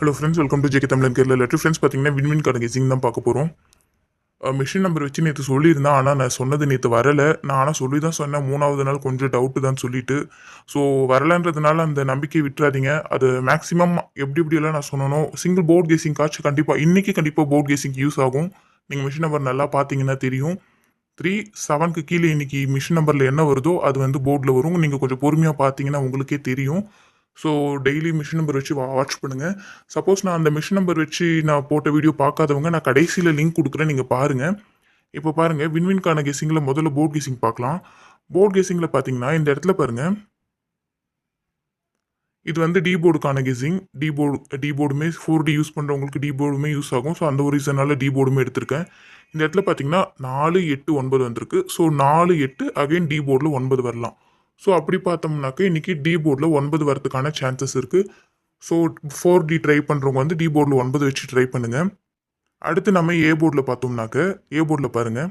Hello friends welcome to JK Tamilan Kerala lottery friends பார்த்தீங்கன்னா Win Win கடை guessing தான் பார்க்க போகிறோம் மிஷின் நம்பர் வச்சு நேற்று சொல்லியிருந்தேன் ஆனால் நான் சொன்னது நேற்று வரலை. நான் ஆனால் சொல்லி தான் சொன்னேன் மூணாவது நாள் கொஞ்சம் டவுட்டு தான் சொல்லிட்டு. ஸோ வரலன்றதுனால அந்த நம்பிக்கை விட்டுறாதீங்க. அது மேக்ஸிமம் எப்படி எப்படியெல்லாம் நான் சொன்னனோ சிங்கிள் போர்ட் கேசிங் காட்சி கண்டிப்பாக இன்றைக்கி கண்டிப்பாக போர்ட் கேசிங் யூஸ் ஆகும். நீங்கள் மிஷின் நம்பர் நல்லா பார்த்தீங்கன்னா தெரியும். த்ரீ செவனுக்கு கீழே இன்றைக்கி மிஷின் நம்பரில் என்ன வருதோ அது வந்து போர்டில் வரும். நீங்கள் கொஞ்சம் பொறுமையாக பார்த்தீங்கன்னா உங்களுக்கே தெரியும். ஸோ டெய்லி மிஷின் நம்பர் வச்சு வாட்ச் பண்ணுங்கள் சப்போஸ் நான் அந்த மிஷின் நம்பர் வச்சு நான் போட்ட வீடியோ பார்க்காதவங்க நான் கடைசியில் லிங்க் கொடுக்குறேன் நீங்கள் பாருங்கள் இப்போ பாருங்கள் வின்வின்கான கெஸிங்கில் முதல்ல போர்ட் கெஸிங் பார்க்கலாம். போர்ட் கெஸிங்கில் பார்த்தீங்கன்னா இந்த இடத்துல பாருங்கள் இது வந்து டி போர்டுக்கான கெஸிங் டி போர்டு டி போர்டுமே ஃபோர் டி யூஸ் பண்ணுறவங்களுக்கு டி போர்டுமே யூஸ் ஆகும். ஸோ அந்த ஒரு ரீசனால் டி போர்டுமே எடுத்திருக்கேன். இந்த இடத்துல பார்த்தீங்கன்னா நாலு எட்டு ஒன்பது வந்திருக்கு. ஸோ நாலு எட்டு அகைன் டி போர்டில் ஒன்பது வரலாம். ஸோ அப்படி பார்த்தோம்னாக்க இன்றைக்கி டி போர்டில் ஒன்பது வரதுக்கான சான்சஸ் இருக்குது ஸோ ஃபோர் டி ட்ரை பண்ணுறவங்க வந்து டி போர்டில் ஒன்பது வச்சு ட்ரை பண்ணுங்கள் அடுத்து நம்ம ஏ போர்டில் பார்த்தோம்னாக்க ஏ போர்டில் பாருங்கள்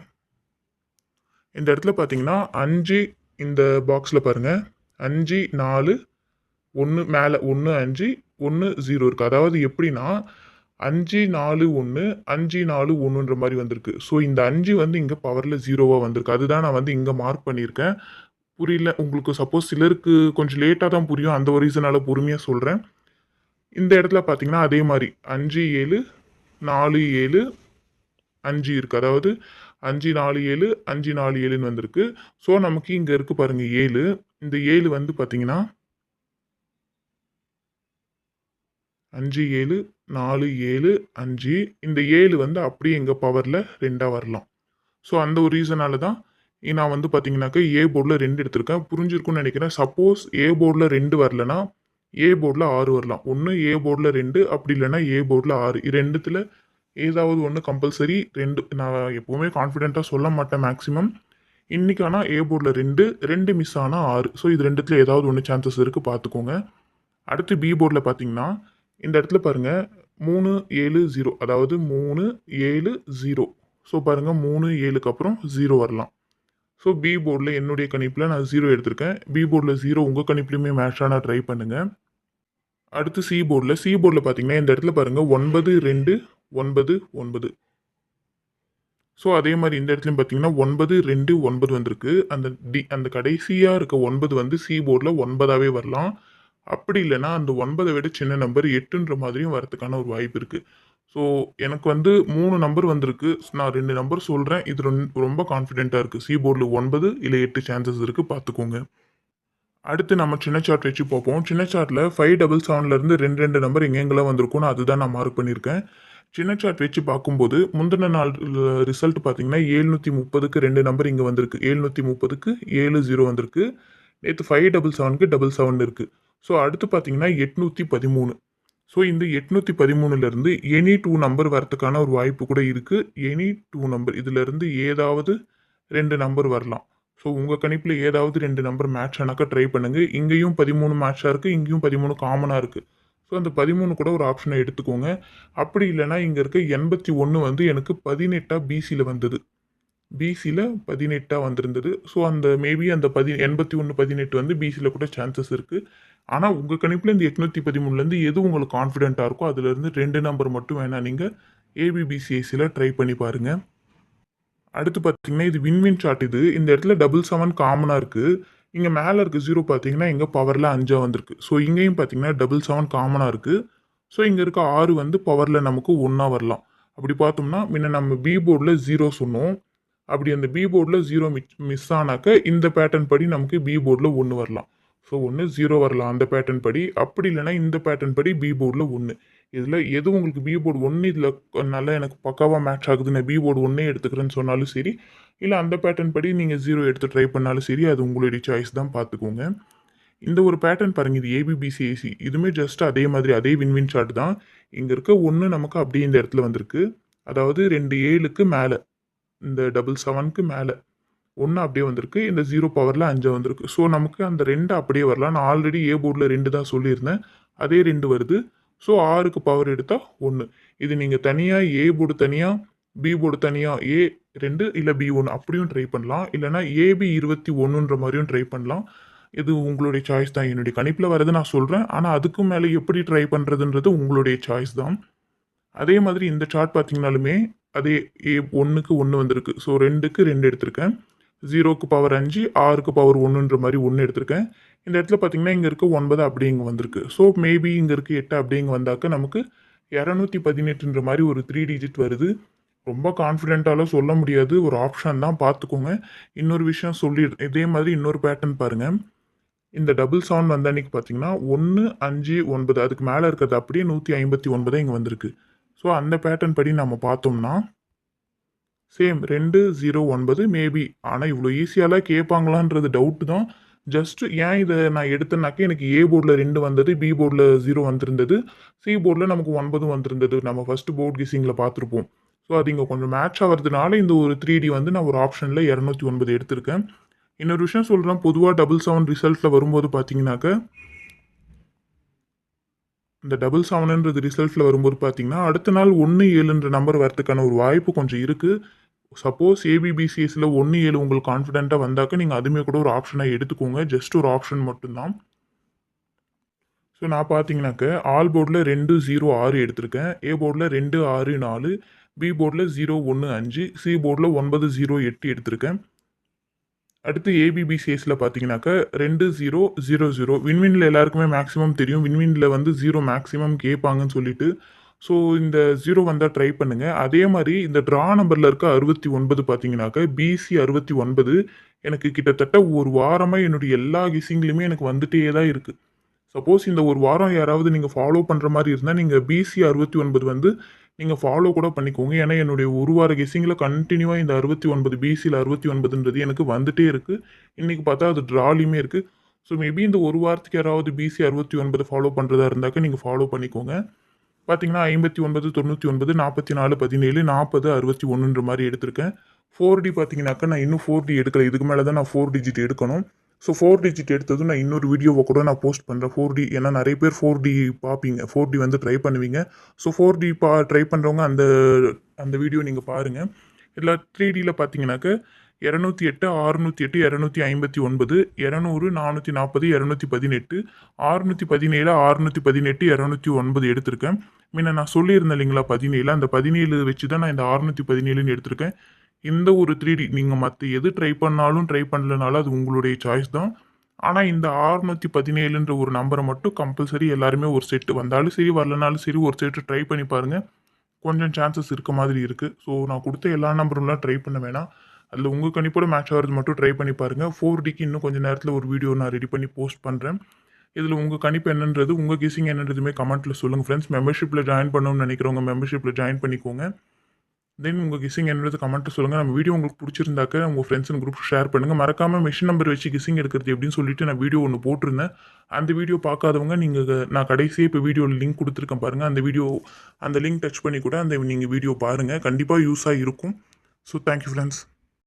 இந்த இடத்துல பார்த்தீங்கன்னா அஞ்சு இந்த பாக்ஸில் பாருங்கள் அஞ்சு நாலு ஒன்று மேலே ஒன்று அஞ்சு ஒன்று ஜீரோ இருக்குது அதாவது எப்படின்னா அஞ்சு நாலு ஒன்று அஞ்சு நாலு ஒன்றுன்ற மாதிரி வந்திருக்கு. ஸோ இந்த அஞ்சு வந்து இங்கே பவரில் ஜீரோவாக வந்திருக்கு. அதுதான் நான் வந்து இங்கே மார்க் பண்ணியிருக்கேன். புரியல. உங்களுக்கு சப்போஸ் சிலருக்கு கொஞ்சம் லேட்டாக தான் புரியும். அந்த ஒரு ரீசனால் பொறுமையாக சொல்கிறேன் இந்த இடத்துல பார்த்தீங்கன்னா அதே மாதிரி. அஞ்சு ஏழு நாலு ஏழு அஞ்சு இருக்குது அதாவது அஞ்சு நாலு ஏழு அஞ்சு நாலு ஏழுன்னு வந்திருக்கு. ஸோ நமக்கு இங்கே இருக்குது பாருங்கள் ஏழு. இந்த ஏழு வந்து பார்த்தீங்கன்னா அஞ்சு ஏழு நாலு ஏழு அஞ்சு. இந்த ஏழு வந்து அப்படியே எங்கள் பவரில் ரெண்டாக வரலாம். ஸோ அந்த ஒரு ரீசனால தான் நான் வந்து பார்த்தீங்கன்னாக்கா ஏ போர்டில் ரெண்டு எடுத்திருக்கேன். புரிஞ்சிருக்கும்னு நினைக்கிறேன். சப்போஸ் ஏ போர்டில் ரெண்டு வரலனா ஏ போர்டில் ஆறு வரலாம். ஒன்று ஏ போர்டில் ரெண்டு அப்படி இல்லைன்னா ஏ போர்டில் ஆறு. ரெண்டுத்தில் ஏதாவது ஒன்று கம்பல்சரி ரெண்டு நான் எப்போவுமே கான்ஃபிடெண்ட்டாக சொல்ல மாட்டேன் மேக்ஸிமம் இன்றைக்கி ஆனால் ஏ போர்டில் ரெண்டு ரெண்டு மிஸ் ஆனால் ஆறு. ஸோ இது ரெண்டுத்தில் ஏதாவது ஒன்று சான்சஸ் இருக்குது பார்த்துக்கோங்க அடுத்து பி போர்டில் பார்த்தீங்கன்னா இந்த இடத்துல பாருங்கள் மூணு ஏழு ஜீரோ அதாவது மூணு ஏழு ஜீரோ ஸோ பாருங்கள் மூணு ஏழுக்கு அப்புறம் ஜீரோ வரலாம். ஸோ பி போர்டில் என்னுடைய கணிப்பில் நான் ஜீரோ எடுத்திருக்கேன். பி போர்டில் ஜீரோ உங்கள் கணிப்புலையுமே மேட்சாக நான் ட்ரை பண்ணுங்கள் அடுத்து சி போர்டில் சி போர்டில் பார்த்தீங்கன்னா இந்த இடத்துல பாருங்கள் ஒன்பது ரெண்டு ஒன்பது ஒன்பது. ஸோ அதே மாதிரி இந்த இடத்துலையும் பார்த்தீங்கன்னா ஒன்பது ரெண்டு ஒன்பது வந்திருக்கு. அந்த டி அந்த கடைசியாக இருக்க ஒன்பது வந்து சி போர்டில் ஒன்பதாகவே வரலாம். அப்படி இல்லைன்னா அந்த ஒன்பதை விட சின்ன நம்பர் எட்டுன்ற மாதிரியும் வரதுக்கான ஒரு வாய்ப்பு இருக்குது ஸோ எனக்கு வந்து மூணு நம்பர் வந்திருக்கு. நான் ரெண்டு நம்பர் சொல்கிறேன் இது ரொம்ப- ரொம்ப கான்ஃபிடென்ட்டாக இருக்குது சி போர்டில் ஒன்பது இல்லை எட்டு சான்சஸ் இருக்குது பார்த்துக்கோங்க அடுத்து நம்ம சின்ன சார்ட் வச்சு பார்ப்போம். சின்ன சார்ட்டில் ஃபைவ் டபுள் செவன்லேருந்து ரெண்டு ரெண்டு நம்பர் எங்கெங்கெல்லாம் வந்திருக்கும்னு அதுதான் நான் மார்க் பண்ணியிருக்கேன். சின்ன சார்ட் வச்சு பார்க்கும்போது முந்தின நாள் ரிசல்ட் பார்த்தீங்கன்னா ஏழ்நூற்றி முப்பதுக்கு ரெண்டு நம்பர் இங்கே வந்திருக்கு. ஏழ்நூற்றி முப்பதுக்கு ஏழு ஜீரோ வந்திருக்கு. நேற்று ஃபைவ் டபுள் செவனுக்கு டபுள் செவன் இருக்குது ஸோ அடுத்து பார்த்தீங்கன்னா எட்நூற்றி பதிமூணு. ஸோ இந்த எட்நூற்றி பதிமூணுலேருந்து எனி டூ நம்பர் வரதுக்கான ஒரு வாய்ப்பு கூட இருக்குது எனி டூ நம்பர் இதிலேருந்து ஏதாவது ரெண்டு நம்பர் வரலாம். ஸோ உங்கள் கணிப்பில் ஏதாவது ரெண்டு நம்பர் மேட்ச் ஆனாக்கா ட்ரை பண்ணுங்கள் இங்கேயும் பதிமூணு மேட்சாக இருக்குது இங்கேயும் பதிமூணு காமனாக இருக்குது ஸோ அந்த பதிமூணு கூட ஒரு ஆப்ஷனை எடுத்துக்கோங்க. அப்படி இல்லைன்னா இங்கே இருக்க எண்பத்தி ஒன்று வந்து எனக்கு பதினெட்டாக பிசியில் வந்தது. பிசியில் பதினெட்டாக வந்திருந்தது. ஸோ அந்த மேபி அந்த பதி எண்பத்தி ஒன்று பதினெட்டு வந்து பிசியில் கூட சான்சஸ் இருக்குது ஆனால் உங்கள் கணிப்பில் இந்த எட்நூற்றி பதிமூணுலேருந்து எது உங்களுக்கு கான்ஃபிடென்ட்டாக இருக்கோ அதுலேருந்து ரெண்டு நம்பர் மட்டும் வேணால் நீங்கள் ஏபிபிசிஐசியில் ட்ரை பண்ணி பாருங்கள் அடுத்து பார்த்தீங்கன்னா இது வின்வின் சார்ட் இது. இந்த இடத்துல டபுள் செவன் காமனாக இருக்குது இங்கே மேலே இருக்க ஜீரோ பார்த்தீங்கன்னா இங்கே பவரில் அஞ்சாக வந்திருக்கு. ஸோ இங்கேயும் பார்த்தீங்கன்னா டபுள் செவன் காமனாக இருக்குது ஸோ இங்கே இருக்க ஆறு வந்து பவரில் நமக்கு ஒன்றா வரலாம். அப்படி பார்த்தோம்னா முன்ன நம்ம பி போர்டில் ஜீரோ சொன்னோம். அப்படி அந்த பி போர்டில் ஜீரோ மிஸ் மிஸ் ஆனாக்க இந்த பேட்டர்ன் படி நமக்கு பி போர்டில் ஒன்று வரலாம். ஸோ ஒன்று ஜீரோ வரலாம் அந்த பேட்டர்ன் படி. அப்படி இல்லைன்னா இந்த பேட்டர்ன் படி பி போர்டில் ஒன்று இதில் எது உங்களுக்கு பி போர்டு ஒன்று இதில் நல்லா எனக்கு பக்காவாக மேட்ச் ஆகுது நான் பி போர்டு ஒன்றே எடுத்துக்கிறேன்னு சொன்னாலும் சரி இல்லை அந்த பேட்டர்ன் படி நீங்கள் ஜீரோ எடுத்து ட்ரை பண்ணாலும் சரி அது உங்களுடைய சாய்ஸ் தான் பார்த்துக்கோங்க. இந்த ஒரு பேட்டர்ன் பாருங்க இது ஏபிபிசிஏசி இதுவுமே ஜஸ்ட் அதே மாதிரி அதே வின்வின் சார்ட் தான். இங்கே இருக்க ஒன்று நமக்கு அப்படியே இந்த இடத்துல வந்திருக்கு. அதாவது ரெண்டு ஏழுக்கு மேலே. இந்த டபுள் செவனுக்கு மேலே. ஒன்று அப்படியே வந்திருக்கு இந்த ஜீரோ பவரில் அஞ்சு வந்திருக்கு. ஸோ நமக்கு அந்த ரெண்டு அப்படியே வரலாம். நான் ஆல்ரெடி ஏ போர்டில் ரெண்டு தான் சொல்லியிருந்தேன். அதே ரெண்டு வருது. ஸோ ஆறுக்கு பவர் எடுத்தால் ஒன்று இது நீங்கள் தனியாக ஏ போர்டு தனியாக பி போர்டு தனியாக ஏ ரெண்டு இல்லை பி ஒன்று அப்படியும் ட்ரை பண்ணலாம். இல்லைனா ஏபி இருபத்தி ஒன்றுன்ற மாதிரியும் ட்ரை பண்ணலாம். இது உங்களுடைய சாய்ஸ் தான். என்னுடைய கணிப்பில் வரது நான் சொல்கிறேன் ஆனால் அதுக்கும் மேலே எப்படி ட்ரை பண்ணுறதுன்றது உங்களுடைய சாய்ஸ் தான். அதே மாதிரி இந்த சார்ட் பார்த்தீங்கனாலுமே அதே ஏ ஒன்றுக்கு ஒன்று வந்திருக்கு. ஸோ ரெண்டுக்கு ரெண்டு எடுத்திருக்கேன். ஜீரோக்கு பவர் அஞ்சு ஆறுக்கு பவர் ஒன்றுன்ற மாதிரி ஒன்று எடுத்திருக்கேன். இந்த இடத்துல பார்த்தீங்கன்னா இங்கே இருக்க ஒன்பது அப்படியே இங்கே வந்திருக்கு. ஸோ மேபி இங்கே இருக்க எட்டு அப்படியே இங்கே வந்தாக்க நமக்கு இரநூத்தி பதினெட்டுன்ற மாதிரி ஒரு த்ரீ டிஜிட் வருது. ரொம்ப கான்ஃபிடென்ட்டாலாம் சொல்ல முடியாது. ஒரு ஆப்ஷன் தான் பார்த்துக்கோங்க இன்னொரு விஷயம் சொல்லி இதே மாதிரி இன்னொரு பேட்டர்ன் பாருங்கள் இந்த டபுள் சவுண்ட் வந்த அன்னைக்கு பார்த்தீங்கன்னா ஒன்று அஞ்சு ஒன்பது அதுக்கு மேலே இருக்கிறது அப்படியே நூற்றி ஐம்பத்தி ஒன்பதே இங்கே வந்திருக்கு. ஸோ அந்த பேட்டர்ன் படி நம்ம பார்த்தோம்னா சேம் ரெண்டு ஜீரோ ஒன்பது மேபி ஆனால் இவ்வளோ ஈஸியாலாம் கேட்பாங்களான்றது டவுட்டு தான். ஜஸ்ட் ஏன் இதை நான் எடுத்தேனாக்க எனக்கு ஏ போர்டில் ரெண்டு வந்தது பி போர்டில் ஜீரோ வந்திருந்தது. சி போர்டில் நமக்கு ஒன்பது வந்திருந்தது. நம்ம ஃபஸ்ட்டு போர்ட் கிசிங்கில் பார்த்துருப்போம். ஸோ அது இங்கே கொஞ்சம் மேட்ச் ஆகிறதுனால இந்த ஒரு த்ரீ டி வந்து நான் ஒரு ஆப்ஷனில் இரநூத்தி ஒன்பது எடுத்திருக்கேன். இன்னொரு விஷயம் சொல்கிறேன் பொதுவாக டபுள் செவன் ரிசல்ட்டில் வரும்போது பார்த்தீங்கன்னாக்க இந்த டபுள் செவனுன்றது ரிசல்ட்டில் வரும்போது பார்த்தீங்கன்னா அடுத்த நாள் ஒன்று ஏழுன்ற நம்பர் வரதுக்கான ஒரு வாய்ப்பு கொஞ்சம் இருக்குது சப்போஸ் ஏபிபிசிஎஸ்சில் ஒன்று ஏழு உங்களுக்கு கான்ஃபிடென்ட்டாக வந்தாக்க நீங்கள் அதுவுமே கூட ஒரு ஆப்ஷனாக எடுத்துக்கோங்க. ஜஸ்ட் ஒரு ஆப்ஷன் மட்டும்தான். ஸோ நான் பார்த்தீங்கன்னாக்க ஆல் போர்டில் ரெண்டு ஜீரோ ஆறு எடுத்திருக்கேன். ஏ போர்டில் ரெண்டு ஆறு நாலு பி போர்டில் ஜீரோ ஒன்று அஞ்சு சி போர்டில் ஒன்பது ஜீரோ எட்டு எடுத்திருக்கேன். அடுத்து ஏபிபிசிஎஸில் பார்த்தீங்கன்னாக்க ரெண்டு ஜீரோ ஜீரோ ஜீரோ வின்வினில் எல்லாருக்குமே மேக்ஸிமம் தெரியும். வின்வினில் வந்து ஜீரோ மேக்ஸிமம் கேட்பாங்கன்னு சொல்லிட்டு. ஸோ இந்த ஜீரோ வந்தால் ட்ரை பண்ணுங்கள் அதே மாதிரி இந்த ட்ரா நம்பரில் இருக்க அறுபத்தி ஒன்பது பார்த்தீங்கன்னாக்க பிசி அறுபத்தி ஒன்பது எனக்கு கிட்டத்தட்ட ஒரு வாரமாக என்னுடைய எல்லா கிசிங்லையுமே எனக்கு வந்துட்டே தான் இருக்குது சப்போஸ் இந்த ஒரு வாரம் யாராவது நீங்கள் ஃபாலோ பண்ணுற மாதிரி இருந்தால் நீங்கள் பிசி அறுபத்தி ஒன்பது வந்து நீங்கள் ஃபாலோ கூட பண்ணிக்கோங்க. ஏன்னா என்னுடைய ஒரு வார கெஸிங்கில் கண்டினியூவாக இந்த அறுபத்தி ஒன்பது பிசியில் அறுபத்தி ஒன்பதுன்றது எனக்கு வந்துட்டே இருக்குது இன்றைக்கி பார்த்தா அது ட்ராலியுமே இருக்குது ஸோ மேபி இந்த ஒரு வாரத்துக்கு யாராவது பிசி அறுபத்தி ஒன்பது ஃபாலோ பண்ணுறதா இருந்தாக்க நீங்கள் ஃபாலோ பண்ணிக்கோங்க. பார்த்தீங்கன்னா ஐம்பத்தி ஒன்பது தொண்ணூற்றி ஒன்பது நாற்பத்தி நாலு பதினேழு நாற்பது அறுபத்தி ஒன்றுன்ற மாதிரி எடுத்திருக்கேன். ஃபோர் டி பார்த்தீங்கன்னாக்கா நான் இன்னும் ஃபோர் டி எடுக்கலை. இதுக்கு மேலே தான் நான் ஃபோர் டிஜிட் எடுக்கணும். ஸோ ஃபோர் டிஜிட் எடுத்ததும் நான் இன்னொரு வீடியோவை கூட நான் போஸ்ட் பண்ணுறேன் ஃபோர் டி ஏன்னா நிறைய பேர் ஃபோர் டி பார்ப்பீங்க. ஃபோர் டி வந்து ட்ரை பண்ணுவீங்க. ஸோ ஃபோர் டி பா ட்ரை பண்ணுறவங்க அந்த அந்த வீடியோ நீங்கள் பாருங்கள் இதில் த்ரீ டியில் பார்த்தீங்கன்னாக்க இரநூத்தி எட்டு அறுநூற்றி எட்டு இரநூத்தி ஐம்பத்தி ஒன்பது இரநூறு நானூற்றி நாற்பது இரநூத்தி பதினெட்டு ஆறுநூற்றி பதினேழு அறுநூற்றி பதினெட்டு இரநூத்தி ஒன்பது எடுத்திருக்கேன். முன்ன நான் சொல்லியிருந்தேன் இல்லைங்களா பதினேழு. அந்த பதினேழு வச்சு தான் நான் இந்த அறுநூற்றி பதினேழுன்னு எடுத்திருக்கேன். இந்த ஒரு த்ரீ டி நீங்கள் மற்ற எது ட்ரை பண்ணாலும் ட்ரை பண்ணலனாலும் அது உங்களுடைய சாய்ஸ் தான். ஆனால் இந்த ஆறுநூற்றி பதினேழுன்ற ஒரு நம்பரை மட்டும் கம்பல்சரி எல்லாருமே ஒரு செட்டு வந்தாலும் சரி வரலனாலும் சரி ஒரு செட்டு ட்ரை பண்ணி பாருங்கள் கொஞ்சம் சான்சஸ் இருக்க மாதிரி இருக்குது ஸோ நான் கொடுத்த எல்லா நம்பரும்லாம் ட்ரை பண்ண வேணாம். அதில் உங்கள் கணிப்போட மேட்ச் ஆகிறது மட்டும் ட்ரை பண்ணி பாருங்கள் ஃபோர் டிக்கு இன்னும் கொஞ்சம் நேரத்தில் ஒரு வீடியோ நான் ரெடி பண்ணி போஸ்ட் பண்ணுறேன் இதில் உங்கள் கணிப்பு என்னன்றது உங்கள் கெஸிங் என்னன்றதுமே கமெண்ட்டில் சொல்லுங்கள் ஃப்ரெண்ட்ஸ் மெம்பர்ஷிப்பில் ஜாயின் பண்ணணும்னு நினைக்கிறவங்க மெம்பர்ஷிப்பில் ஜாயின் பண்ணிக்கோங்க. தென் உங்கள் கிசிங் என்னது கமெண்ட்டு சொல்லுங்கள் நம்ம வீடியோ உங்களுக்கு பிடிச்சிருந்தாக்க உங்கள் ஃப்ரெண்ட்ஸ் அண்ட் குரூப் ஷேர் பண்ணுங்கள் மறக்காமல் மிஷின் நம்பர் வச்சு கிசிங் எடுக்கிறது எப்படின்னு சொல்லிட்டு நான் வீடியோ ஒன்று போட்டிருந்தேன். அந்த வீடியோ பார்க்காதவங்க நீங்கள் நான் கடைசியாக இப்போ வீடியோவில் லிங்க் கொடுத்துருக்கேன் பாருங்கள் அந்த வீடியோ அந்த லிங்க் டச் பண்ணி கூட அந்த நீங்கள் வீடியோ பாருங்கள் கண்டிப்பாக யூஸாக இருக்கும் ஸோ தேங்க்யூ ஃப்ரெண்ட்ஸ்